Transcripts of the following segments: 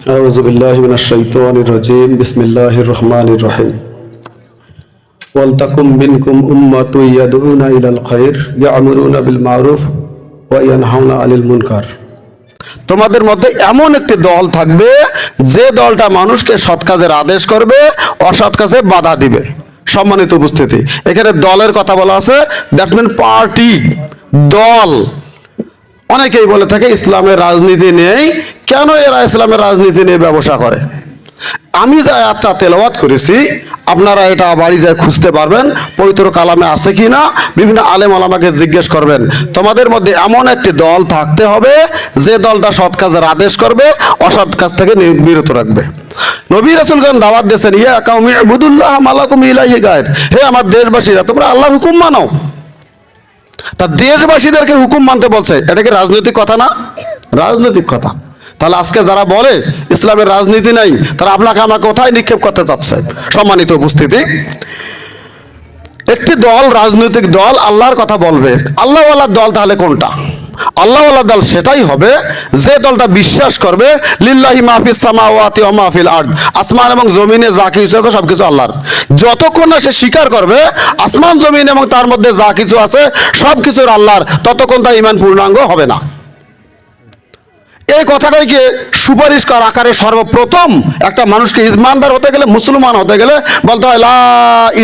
أعوذ بالله من الشيطان الرجيم بسم الله الرحمن الرحيم ولتكن منكم أمة يدعون إلى الخير يأمرون بالمعروف وينهون عن المنكر তোমাদের মধ্যে এমন একটি দল থাকবে যে দলটা মানুষকে সৎ কাজের আদেশ করবে অসৎ কাজে বাধা দিবে সম্মানিত উপস্থিতি এখানে দলের কথা বলা আছে দ্যাট মিন পার্টি দল অনেকেই বলে থাকে, ইসলামের রাজনীতি নেই কেন এরা ইসলামের রাজনীতি নিয়ে ব্যবসা করে? আমি যা একটা তেলাওয়াত করেছি, আপনারা এটা বাড়ি যায় খুঁজতে পারবেন, পবিত্র কালামে আছে কি না বিভিন্ন আলেম আলামাকে জিজ্ঞেস করবেন। তোমাদের মধ্যে এমন একটি দল থাকতে হবে, যে দলটা সৎ কাজের আদেশ করবে, অসৎ কাজ থেকে বিরত রাখবে। নবী রাসুলগণ দাওয়াত দিয়েছেন, ইয়া কাউমি ইবুদুল্লাহ মালাকুম ইলাহি গায়ের হে আমার দেশবাসীরা, তোমরা আল্লাহর হুকুম মানো। তা দেশবাসীদেরকে হুকুম মানতে বলছে, এটা কি রাজনৈতিক কথা না? রাজনৈতিক কথা। তাহলে আজকে যারা বলে ইসলামের রাজনীতি নাই, তারা আপনাকে আমাকে কোথায় নিক্ষেপ করতে চাচ্ছে? সম্মানিত উপস্থিতি। একটি দল, রাজনৈতিক দল, আল্লাহর কথা বলবে। আল্লাহওয়ালার দল তাহলে কোনটা? আল্লাহওয়ালা দল সেটাই হবে, যে দলটা বিশ্বাস করবে, লিল্লাহি মাহফিস সামাওয়াতি ওয়া মাহফিল আরদ, আসমান এবং জমিনে যা কিছু আছে সব কিছু আল্লাহর। যতক্ষণ না সে স্বীকার করবে, আসমান, জমিন এবং তার মধ্যে যা কিছু আছে সব কিছুর আল্লাহর, ততক্ষণ তা ইমান পূর্ণাঙ্গ হবে না। এই কথাটাকে সুপারিশ করার আকারে সর্বপ্রথম একটা মানুষকে ইমানদার হতে গেলে, মুসলমান হতে গেলে বলতে হয়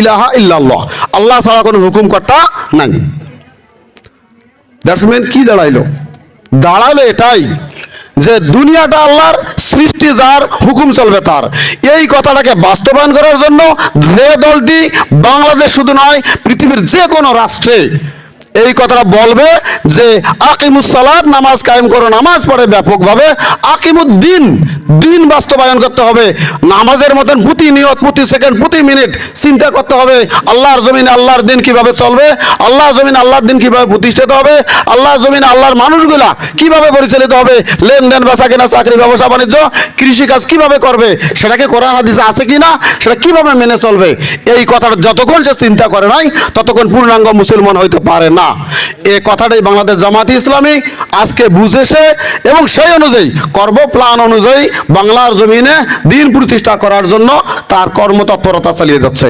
ইলাহা ইল্লাল্লাহ। আল্লাহ ছাড়া কোনো হুকুমকর্তা নাই। দ্যাটস মিন কি দাঁড়াইলো? দাঁড়াল এটাই যে দুনিয়াটা আল্লাহর সৃষ্টি যার হুকুম চলবে তার। এই কথাটাকে বাস্তবায়ন করার জন্য যে দলটি বাংলাদেশ শুধু নয়, পৃথিবীর যে কোনো রাষ্ট্রে এই কথাটা বলবে যে আকিমুসালাত নামাজ কায়েম করো, নামাজ পড়ে ব্যাপকভাবে। আকিমুদ্দিন, দিন বাস্তবায়ন করতে হবে। নামাজের মতন প্রতি নিয়ত, প্রতি সেকেন্ড, প্রতি মিনিট চিন্তা করতে হবে। আল্লাহর জমিনে আল্লাহর দিন কীভাবে চলবে, আল্লাহর জমিন আল্লাহর দিন কীভাবে প্রতিষ্ঠিত হবে, আল্লাহর জমিন আল্লাহর মানুষগুলা কীভাবে পরিচালিত হবে, লেনদেন বেচা কেনা চাকরি, ব্যবসা, বাণিজ্য, কৃষিকাজ কীভাবে করবে, সেটাকে কোরআন, হাদিসে আছে কিনা, সেটা কীভাবে মেনে চলবে, এই কথাটা যতক্ষণ সে চিন্তা করে নাই, ততক্ষণ পূর্ণাঙ্গ মুসলমান হইতে পারে না এ কথাটাই বাংলাদেশ জামাতি ইসলামী আজকে বুঝেছে এবং সেই অনুযায়ী কর্ম কর্মপ্লান অনুযায়ী বাংলার জমিনে দিন প্রতিষ্ঠা করার জন্য তার কর্মতৎপরতা চালিয়ে যাচ্ছে।